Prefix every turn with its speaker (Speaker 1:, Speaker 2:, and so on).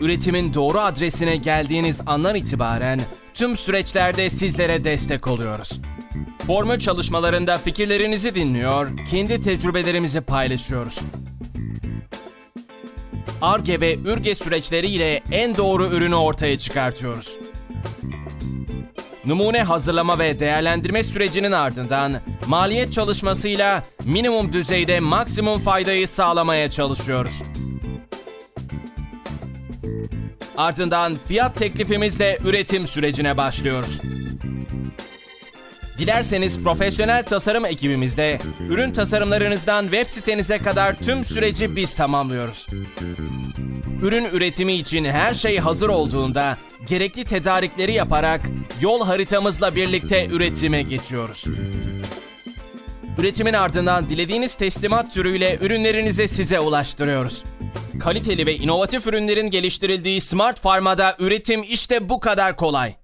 Speaker 1: üretimin doğru adresine geldiğiniz andan itibaren tüm süreçlerde sizlere destek oluyoruz. Formül çalışmalarında fikirlerinizi dinliyor, kendi tecrübelerimizi paylaşıyoruz. ARGE ve ÜRGE süreçleriyle en doğru ürünü ortaya çıkartıyoruz. Numune hazırlama ve değerlendirme sürecinin ardından maliyet çalışmasıyla minimum düzeyde maksimum faydayı sağlamaya çalışıyoruz. Ardından fiyat teklifimizle üretim sürecine başlıyoruz. Dilerseniz profesyonel tasarım ekibimizde ürün tasarımlarınızdan web sitenize kadar tüm süreci biz tamamlıyoruz. Ürün üretimi için her şey hazır olduğunda gerekli tedarikleri yaparak yol haritamızla birlikte üretime geçiyoruz. Üretimin ardından dilediğiniz teslimat türüyle ürünlerinizi size ulaştırıyoruz. Kaliteli ve inovatif ürünlerin geliştirildiği Smart Pharma'da üretim işte bu kadar kolay.